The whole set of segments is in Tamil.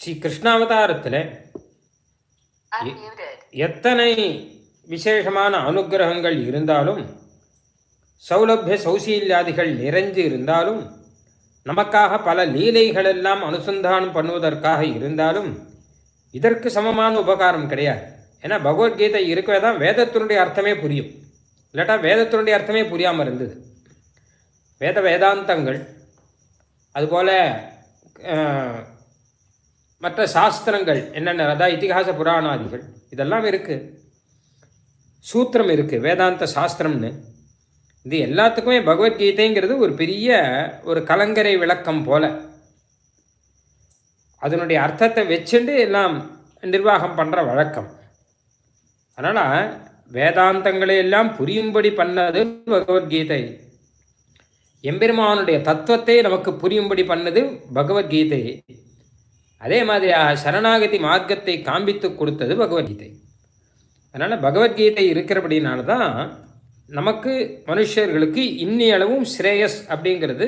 ஸ்ரீ கிருஷ்ணாவதாரத்தில். எத்தனை விசேஷமான அனுக்கிரகங்கள் இருந்தாலும் சௌலபிய சௌசீல்யாதிகள் நிறைஞ்சு இருந்தாலும் நமக்காக பல லீலைகளெல்லாம் அனுசந்தானம் பண்ணுவதற்காக இருந்தாலும் இதற்கு சமமான உபகாரம் கிடையாது. ஏன்னா பகவத்கீதை இருக்கவே தான் வேதத்தினுடைய அர்த்தமே புரியும். இல்லாட்டா வேதத்தினுடைய அர்த்தமே புரியாமல் இருந்தது. வேத வேதாந்தங்கள் அதுபோல் மற்ற சாஸ்திரங்கள் என்னென்ன அதாவது இத்திகாச புராணாதிகள் இதெல்லாம் இருக்குது சூத்திரம் இருக்குது வேதாந்த சாஸ்திரம்னு. இது எல்லாத்துக்குமே பகவத்கீதைங்கிறது ஒரு பெரிய ஒரு கலங்கரை விளக்கம் போல. அதனுடைய அர்த்தத்தை வச்சுண்டு எல்லாம் நிர்வாகம் பண்ணுற வழக்கம். அதனால் வேதாந்தங்களை எல்லாம் புரியும்படி பண்ணது பகவத்கீதை. எம்பெருமானுடைய தத்துவத்தை நமக்கு புரியும்படி பண்ணது பகவத்கீதை. அதே மாதிரியாக சரணாகதி மார்க்கத்தை காண்பித்து கொடுத்தது பகவத்கீதை. அதனால் பகவத்கீதை இருக்கிறபடினால தான் நமக்கு மனுஷர்களுக்கு இன்னி அளவும் ஸ்ரேயஸ் அப்படிங்கிறது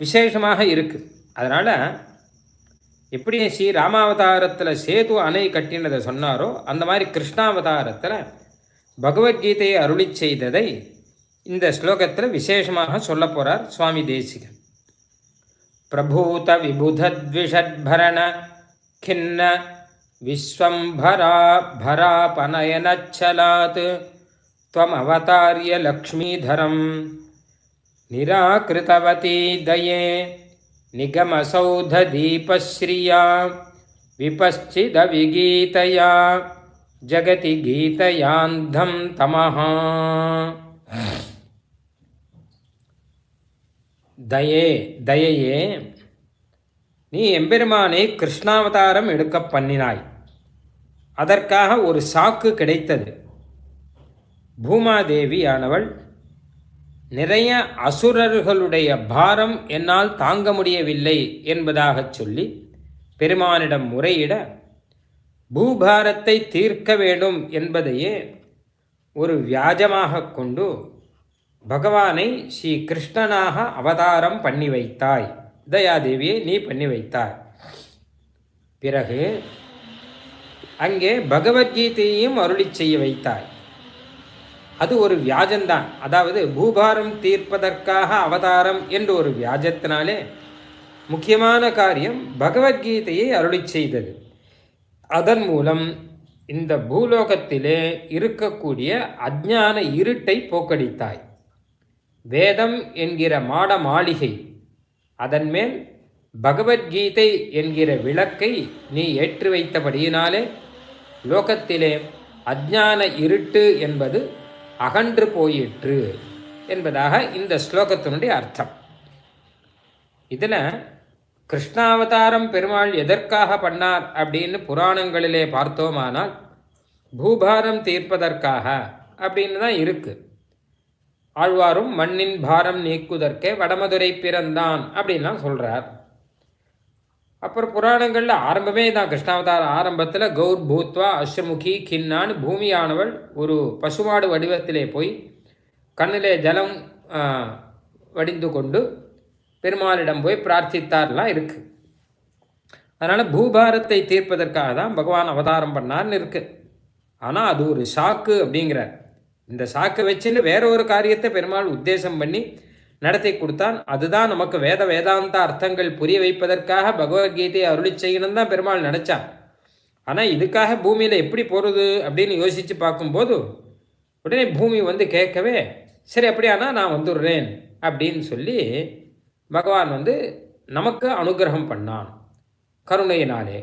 விசேஷமாக இருக்குது அதனால் எப்படி ஸ்ரீ ராமாவதாரத்தில் சேது அணை கட்டினதை சொன்னாரோ அந்த மாதிரி கிருஷ்ணாவதாரத்தில் பகவத்கீதையை அருளி செய்ததை இந்த ஸ்லோகத்தில் விசேஷமாக சொல்ல போகிறார் சுவாமி தேசிகன். प्रभूत प्रभूतविबुधद्विषद्भरण खिन्न विश्वभरा भरापनयन त्वमवतार्य लक्ष्मीधर निराकृतवती दिए निगमसौधदीप्रििया विपश्चिद विगीतया जगति गीतयांधम तमहा தயே தயையே நீ எம்பெருமானை கிருஷ்ணாவதாரம் எடுக்க பண்ணினாய். அதற்காக ஒரு சாக்கு கிடைத்தது. பூமாதேவியானவள் நிறைய அசுரர்களுடைய பாரம் என்னால் தாங்க முடியவில்லை என்பதாகச் சொல்லி பெருமானிடம் முறையிட பூபாரத்தை தீர்க்க வேண்டும் என்பதையே ஒரு வியாஜமாக கொண்டு பகவானை ஸ்ரீ கிருஷ்ணனாக அவதாரம் பண்ணி வைத்தாய். தயாதேவியை நீ பண்ணி வைத்தாய். பிறகு அங்கே பகவத்கீதையையும் அருளி செய்ய வைத்தாய். அது ஒரு வியாஜம்தான் அதாவது பூபாரம் தீர்ப்பதற்காக அவதாரம் என்ற ஒரு வியாஜத்தினாலே முக்கியமான காரியம் பகவத்கீதையை அருளி செய்தது. அதன் மூலம் இந்த பூலோகத்திலே இருக்கக்கூடிய அஜ்ஞான இருட்டை போக்கடித்தாய். வேதம் என்கிற மாட மாளிகை. அதன்மேல் பகவத்கீதை என்கிற விளக்கை நீ ஏற்றி வைத்தபடியினாலே லோகத்திலே அஜ்ஞான இருட்டு என்பது அகன்று போயிற்று என்பதாக இந்த ஸ்லோகத்தினுடைய அர்த்தம். இதில் கிருஷ்ணாவதாரம் பெருமாள் எதற்காக பண்ணார் அப்படின்னு புராணங்களிலே பார்த்தோமானால் பூபாரம் தீர்ப்பதற்காக அப்படின்னு தான் இருக்குது ஆழ்வாரும் மண்ணின் பாரம் நீக்குதற்கே வடமதுரை பிறந்தான் அப்படின்லாம் சொல்கிறார் அப்புறம் புராணங்களில் ஆரம்பமே தான் கிருஷ்ணாவதார ஆரம்பத்தில் கௌர் பூத்வா அஸ்ரமுகி கின்னான் பூமியானவள் ஒரு பசுமாடு வடிவத்திலே போய் கண்ணிலே ஜலம் வடிந்து கொண்டு பெருமாளிடம் போய் பிரார்த்தித்தார்லாம் இருக்குது அதனால் பூபாரத்தை தீர்ப்பதற்காக தான் பகவான் அவதாரம் பண்ணார்னு இருக்குது ஆனால் அது ஒரு சாக்கு அப்படிங்கிறார். இந்த சாக்கை வச்சுன்னு வேற ஒரு காரியத்தை பெருமாள் உத்தேசம் பண்ணி நடத்தி கொடுத்தான். அதுதான் நமக்கு வேத வேதாந்த அர்த்தங்கள் புரிய வைப்பதற்காக பகவத்கீதையை அருளி செய்யணும் தான் பெருமாள் நினச்சான். ஆனால் இதுக்காக பூமியில் எப்படி போகிறது அப்படின்னு யோசித்து பார்க்கும்போது உடனே பூமி வந்து கேட்கவே சரி அப்படியானா நான் வந்துடுறேன் அப்படின்னு சொல்லி பகவான் வந்து நமக்கு அனுகிரகம் பண்ணான். கருணையினாலே.